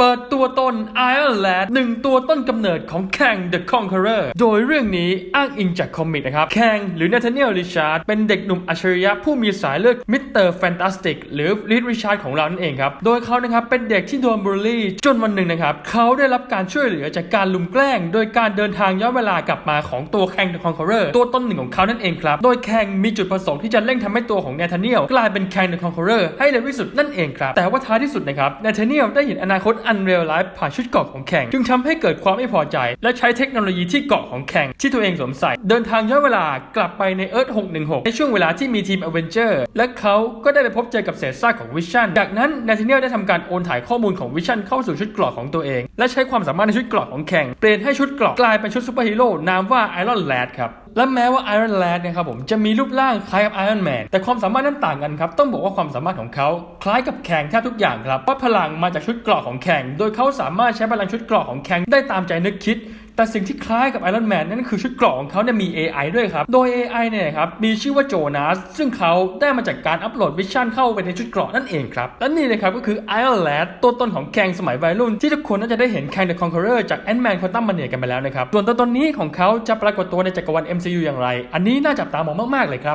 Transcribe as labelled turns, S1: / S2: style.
S1: เปิดตัวตน Iron Lad หนึ่งตัวต้นกำเนิดของแคง The Conqueror โดยเรื่องนี้อ้างอิงจากคอมิกนะครับ แคงหรือ Nathaniel Richard เป็นเด็กหนุ่มอัจฉริยะผู้มีสายเลือดมิสเตอร์แฟนตาสติกหรือ Reed Richard ของเรานั่นเองครับ โดยเขานะครับเป็นเด็กที่โดนบูลลี่ จนวันหนึ่งนะครับ เขาได้รับการช่วยเหลือจากการลุมแกล้ง โดยการเดินทางย้อนเวลากลับมาของตัวแคง The Conqueror ตัวต้นหนึ่งของเขานั่นเองครับ โดยแคงมีจุดประสงค์ที่จะเร่งทำให้ตัวของ Nathaniel กลายเป็นแคง The Conqueror ให้เร็วที่สุดนั่นเองครับแต่ว่าท้ายที่สุดนะครับ Nathaniel ได้เห็นอนาคตอันเรียลไลฟ์ผ่านชุดเกราะของแข่ง จึงทำให้เกิดความไม่พอใจ และใช้เทคโนโลยีที่เกราะของแข่งที่ตัวเองสวมใส่ เดินทางย้อนเวลากลับไปในเอิร์ธ616 ในช่วงเวลาที่มีทีมอเวนเจอร์และเขาก็ได้ไปพบเจอกับเศษซากของวิชั่นจากนั้นนาธาเนียลได้ทำการโอนถ่ายข้อมูลของวิชั่นเข้าสู่ชุดเกราะของตัวเอง และใช้ความสามารถในชุดเกราะของแข่งเปลี่ยนให้ชุดเกราะกลายเป็นชุดซูเปอร์ฮีโร่นามว่าไอรอนแลดครับ และแม้ว่าไอรอนแมนะครับผมจะมีรูปร่างคล้ายกับไอรอนแมนแต่ความสามารถนั้นต่างกันครับ ต้องบอกว่าความสามารถของเขาคล้ายกับแข่งแทบทุกอย่างครับว่าพลังมาจากชุดเกราะของแข่งโดยเขาสามารถใช้พลังชุดเกราะของแข่งได้ตามใจนึกคิด แต่สิ่งที่คล้ายกับไอรอนแมนนั่นคือชุดเกราะของเขาเนี่ยมี AI ด้วยครับ โดย AI เนี่ยครับมีชื่อว่าโจนาสซึ่งเขาได้มาจากการอัปโหลดวิชั่นเข้าไปในชุดเกราะนั่นเองครับ และนี่เลยครับก็คือไอรอนแลดตัวต้นของแข่งสมัยวัยรุ่น ที่ทุกคนน่าจะได้เห็นแข่ง The Conqueror จาก Ant-Man Quantum Mania กันไปแล้วนะครับส่วนตัวตนนี้ของเขาจะปรากฏตัวในจักรวาล MCU อย่างไร อันนี้น่าจับตามองมากๆเลยครับ